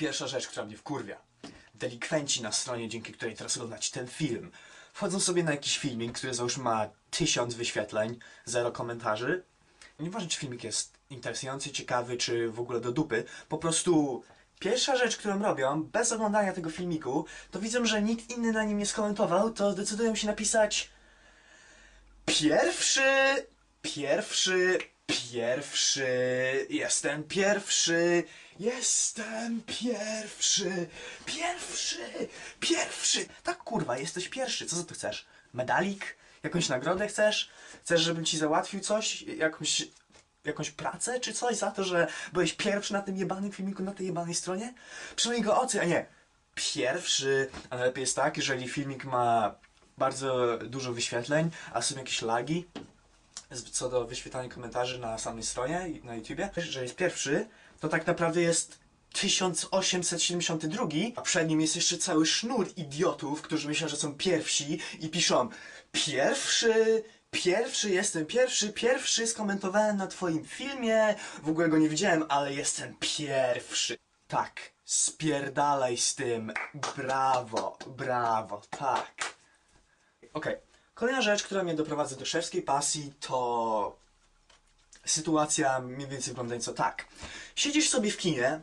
Pierwsza rzecz, która mnie wkurwia. Delikwenci na stronie, dzięki której teraz oglądać ten film. Wchodzą sobie na jakiś filmik, który załóżmy ma tysiąc wyświetleń, zero komentarzy. Nieważne, czy filmik jest interesujący, ciekawy, czy w ogóle do dupy. Po prostu pierwsza rzecz, którą robią, bez oglądania tego filmiku, to widzą, że nikt inny na nim nie skomentował, to decydują się napisać Pierwszy, pierwszy, pierwszy, jestem pierwszy, jestem pierwszy, pierwszy, pierwszy. Tak kurwa, jesteś pierwszy. Co za to chcesz? Medalik? Jakąś nagrodę chcesz? Chcesz, żebym ci załatwił coś? Jakąś, jakąś pracę czy coś za to, że byłeś pierwszy na tym jebanym filmiku, na tej jebanej stronie? Przynajmniej go ocen, a nie. Pierwszy, a najlepiej jest tak, jeżeli filmik ma bardzo dużo wyświetleń, a są jakieś lagi co do wyświetlania komentarzy na samej stronie na YouTubie, że jest pierwszy, to tak naprawdę jest 1872, a przed nim jest jeszcze cały sznur idiotów, którzy myślą, że są pierwsi i piszą pierwszy, pierwszy, jestem pierwszy, pierwszy skomentowałem na twoim filmie, w ogóle go nie widziałem, ale jestem pierwszy. Tak, spierdalaj z tym, brawo, brawo, tak. Okej. Kolejna rzecz, która mnie doprowadza do szewskiej pasji, to sytuacja mniej więcej wygląda nieco tak. Siedzisz sobie w kinie,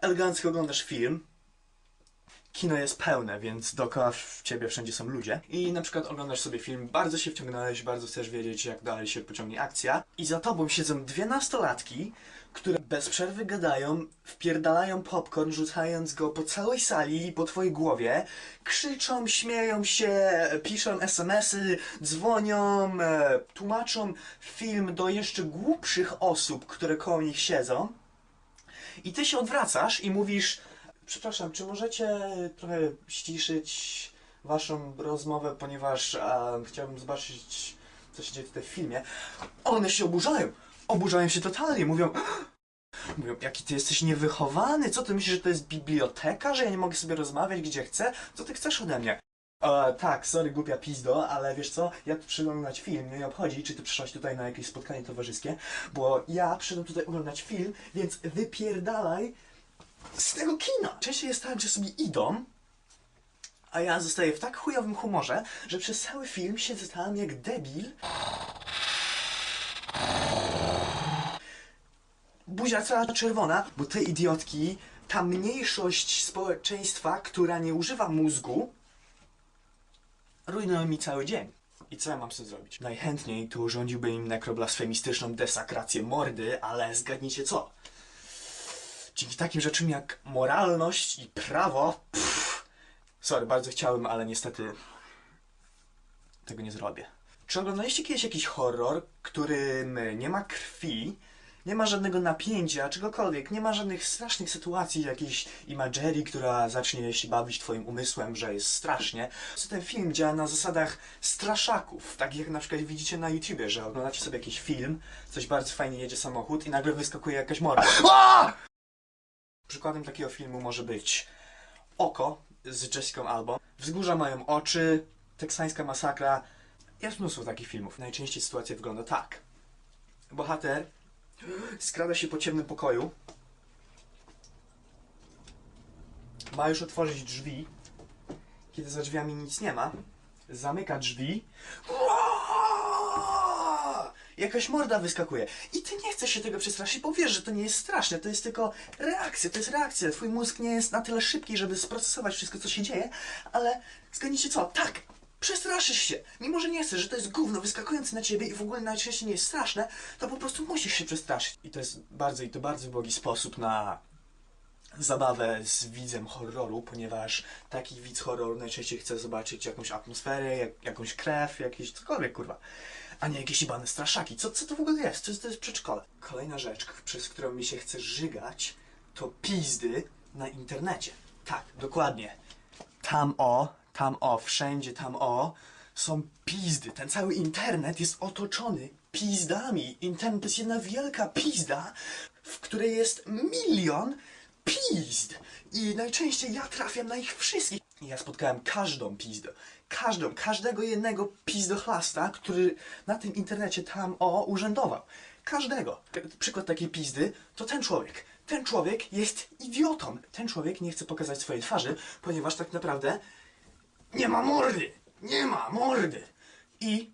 elegancko oglądasz film, kino jest pełne, więc dookoła ciebie wszędzie są ludzie. I na przykład oglądasz sobie film, bardzo się wciągnąłeś, bardzo chcesz wiedzieć, jak dalej się pociągnie akcja. I za tobą siedzą dwie nastolatki, które bez przerwy gadają, wpierdalają popcorn, rzucając go po całej sali i po twojej głowie, krzyczą, śmieją się, piszą smsy, dzwonią, e, tłumaczą film do jeszcze głupszych osób, które koło nich siedzą. I ty się odwracasz i mówisz: Przepraszam, czy możecie trochę ściszyć waszą rozmowę, ponieważ a, chciałbym zobaczyć, co się dzieje tutaj w filmie. One się oburzają. Oburzają się totalnie. Mówią: Mówią, jaki ty jesteś niewychowany, co ty myślisz, że to jest biblioteka, że ja nie mogę sobie rozmawiać gdzie chcę? Co ty chcesz ode mnie? E, tak, sorry, głupia pizdo, ale wiesz co, ja tu przyszedłem oglądać film, nie obchodzi, czy ty przyszłaś tutaj na jakieś spotkanie towarzyskie, bo ja przyszedłem tutaj oglądać film, więc wypierdalaj z tego kina. Częściej jest tak, że sobie idą, a ja zostaję w tak chujowym humorze, że przez cały film siedzę tam jak debil. Buzia cała czerwona, bo te idiotki, ta mniejszość społeczeństwa, która nie używa mózgu, rujnują mi cały dzień. I co ja mam z tym zrobić? Najchętniej tu urządziłbym im nekroblasfemistyczną desakrację mordy, ale zgadnijcie co? Dzięki takim rzeczom jak moralność i prawo, pff, sorry, bardzo chciałem, ale niestety tego nie zrobię. Czy oglądaliście kiedyś jakiś horror, którym nie ma krwi, nie ma żadnego napięcia, czegokolwiek, nie ma żadnych strasznych sytuacji, jakiejś imagerii, która zacznie się bawić twoim umysłem, że jest strasznie. Co ten film działa na zasadach straszaków, tak jak na przykład widzicie na YouTubie, że oglądacie sobie jakiś film, coś bardzo fajnie jedzie samochód i nagle wyskakuje jakaś morda. Przykładem takiego filmu może być Oko z Jessica Alba. Wzgórza mają oczy, teksańska masakra. Jest mnóstwo takich filmów. Najczęściej sytuacja wygląda tak. Bohater skrada się po ciemnym pokoju. Ma już otworzyć drzwi. Kiedy za drzwiami nic nie ma, zamyka drzwi. Jakaś morda wyskakuje. I ty nie chcesz się tego przestraszyć, bo wiesz, że to nie jest straszne. To jest tylko reakcja, to jest reakcja. Twój mózg nie jest na tyle szybki, żeby sprocesować wszystko, co się dzieje, ale zgadnijcie co? Tak! Przestraszysz się! Mimo, że nie chcesz, że to jest gówno wyskakujące na ciebie i w ogóle najczęściej nie jest straszne, to po prostu musisz się przestraszyć. I to jest bardzo, i to bardzo ubogi sposób na zabawę z widzem horroru, ponieważ taki widz horroru najczęściej chce zobaczyć jakąś atmosferę, jak, jakąś krew, jakieś cokolwiek, kurwa. A nie jakieś ibane straszaki. Co, co to w ogóle jest? Jest, to jest przedszkole. Kolejna rzecz, przez którą mi się chce żygać, to pizdy na internecie. Tak, dokładnie. Tam o, tam o, wszędzie tam o, są pizdy. Ten cały internet jest otoczony pizdami. Internet to jest jedna wielka pizda, w której jest milion pizd. I najczęściej ja trafiam na ich wszystkich. Ja spotkałem każdą pizdę. Każdą, każdego jednego pizdochlasta, który na tym internecie tam o urzędował. Każdego. Przykład takiej pizdy to ten człowiek. ten człowiek jest idiotą. Ten człowiek nie chce pokazać swojej twarzy, ponieważ tak naprawdę nie ma mordy. Nie ma mordy. I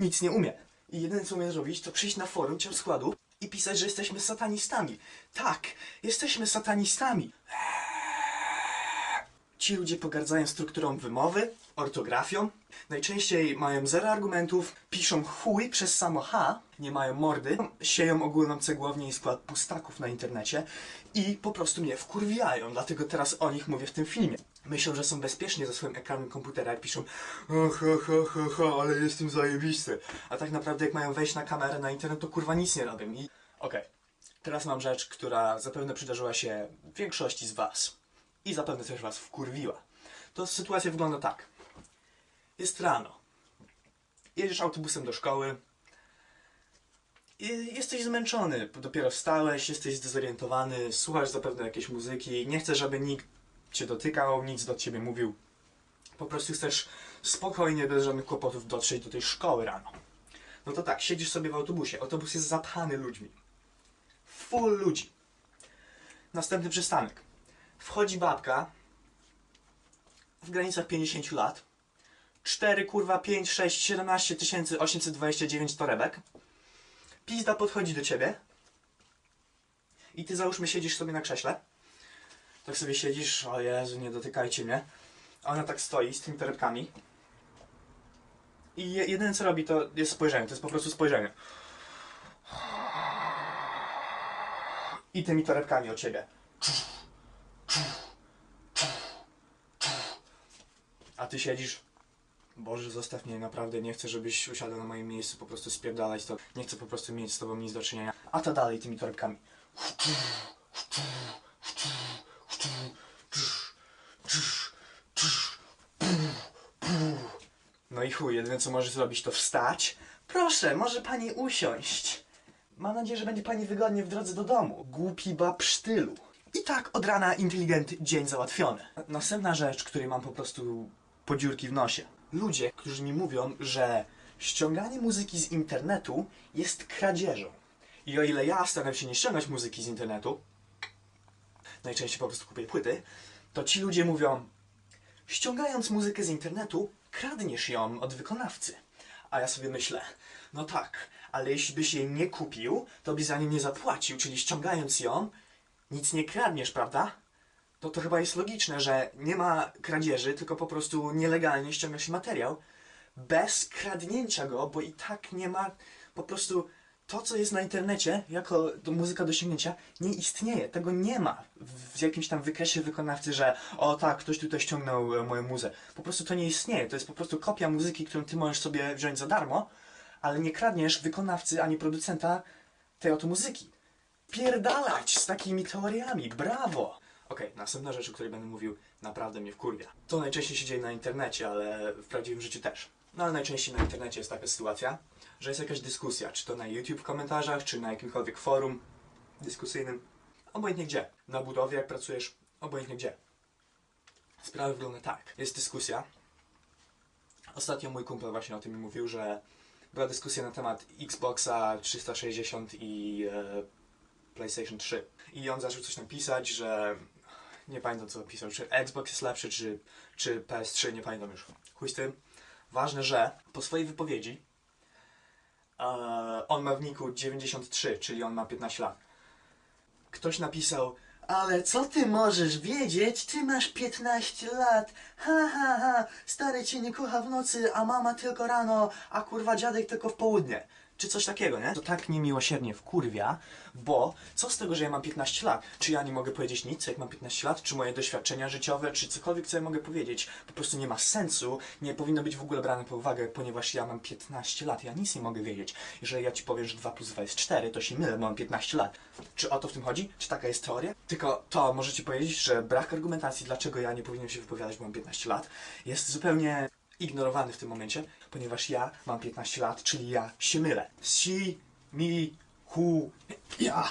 nic nie umie. I jedyne co umie zrobić, to przyjść na forum ciał składu i pisać, że jesteśmy satanistami. Tak, jesteśmy satanistami. Ci ludzie pogardzają strukturą wymowy, ortografią. Najczęściej mają zero argumentów, piszą chuj przez samo H, nie mają mordy, sieją ogólną cegłownię i skład pustaków na internecie i po prostu mnie wkurwiają, dlatego teraz o nich mówię w tym filmie. Myślą, że są bezpiecznie za swoim ekranem komputera, jak piszą "O, ha, ha, ha, ha, ale jestem zajebisty. A tak naprawdę jak mają wejść na kamerę na internet, to kurwa nic nie robią. I okej, teraz mam rzecz, która zapewne przydarzyła się większości z was i zapewne też was wkurwiła. To sytuacja wygląda tak. Jest rano. Jedziesz autobusem do szkoły. I jesteś zmęczony. Dopiero wstałeś, jesteś zdezorientowany, słuchasz zapewne jakiejś muzyki, nie chcesz, żeby nikt cię dotykał, nic do ciebie mówił. Po prostu chcesz spokojnie, bez żadnych kłopotów dotrzeć do tej szkoły rano. No to tak, siedzisz sobie w autobusie. Autobus jest zapchany ludźmi. Full ludzi. Następny przystanek. Wchodzi babka w granicach 50 lat. 4 kurwa 5, 6, 17 829 torebek. Pizda podchodzi do ciebie. I ty załóżmy siedzisz sobie na krześle. Tak sobie siedzisz, o Jezu, nie dotykajcie mnie. A ona tak stoi z tymi torebkami. I je, jedyne co robi to jest spojrzenie, to jest po prostu spojrzenie. I tymi torebkami o ciebie. A ty siedzisz. Boże, zostaw mnie, naprawdę nie chcę, żebyś usiadł na moim miejscu, po prostu spierdalać to. Nie chcę po prostu mieć z tobą nic do czynienia. A ta dalej tymi torebkami. No i chuj, jedyne co możesz zrobić to wstać. Proszę, może pani usiąść. Mam nadzieję, że będzie pani wygodnie w drodze do domu. Głupi bab sztylu. I tak od rana inteligent dzień załatwiony. Następna rzecz, której mam po prostu podziurki w nosie. Ludzie, którzy mi mówią, że ściąganie muzyki z internetu jest kradzieżą. I o ile ja staram się nie ściągać muzyki z internetu, najczęściej po prostu kupuję płyty, to ci ludzie mówią, ściągając muzykę z internetu, kradniesz ją od wykonawcy. A ja sobie myślę, no tak, ale jeśli byś jej nie kupił, to byś za nią nie zapłacił, czyli ściągając ją, nic nie kradniesz, prawda? To to chyba jest logiczne, że nie ma kradzieży, tylko po prostu nielegalnie ściąga się materiał bez kradnięcia go, bo i tak nie ma po prostu to, co jest na internecie jako muzyka do sięgnięcia, nie istnieje. Tego nie ma w, w jakimś tam wykresie wykonawcy, że o tak, ktoś tutaj ściągnął e, moją muzę. Po prostu to nie istnieje. To jest po prostu kopia muzyki, którą ty możesz sobie wziąć za darmo, ale nie kradniesz wykonawcy ani producenta tej oto muzyki. Pierdalać z takimi teoriami, brawo! Okej, następna rzecz, o której będę mówił, naprawdę mnie wkurwia. To najczęściej się dzieje na internecie, ale w prawdziwym życiu też. No ale najczęściej na internecie jest taka sytuacja, że jest jakaś dyskusja, czy to na YouTube w komentarzach, czy na jakimkolwiek forum dyskusyjnym, obojętnie gdzie. Na budowie, jak pracujesz, obojętnie gdzie. Sprawa wygląda tak. Jest dyskusja. Ostatnio mój kumpel właśnie o tym mi mówił, że była dyskusja na temat Xboxa 360 i e, PlayStation 3. I on zaczął coś napisać, że nie pamiętam co pisał, czy Xbox jest lepszy, czy, czy PS3, nie pamiętam już. Chuj z tym. Ważne, że po swojej wypowiedzi e, on ma w niku 93, czyli on ma 15 lat. Ktoś napisał, ale co ty możesz wiedzieć? Ty masz 15 lat. Ha, ha, ha. Stary cię nie kocha w nocy, a mama tylko rano, a kurwa dziadek tylko w południe. Czy coś takiego, nie? To tak niemiłosiernie wkurwia, bo co z tego, że ja mam 15 lat? Czy ja nie mogę powiedzieć nic, jak mam 15 lat? Czy moje doświadczenia życiowe, czy cokolwiek, co ja mogę powiedzieć, po prostu nie ma sensu, nie powinno być w ogóle brane pod uwagę, ponieważ ja mam 15 lat, ja nic nie mogę wiedzieć. Jeżeli ja ci powiem, że 2 plus 2 jest 4, to się mylę, bo mam 15 lat. Czy o to w tym chodzi? Czy taka jest teoria? Tylko to możecie powiedzieć, że brak argumentacji, dlaczego ja nie powinienem się wypowiadać, bo mam 15 lat, jest zupełnie ignorowany w tym momencie, ponieważ ja mam 15 lat, czyli ja się mylę. Si, mi, hu, ja.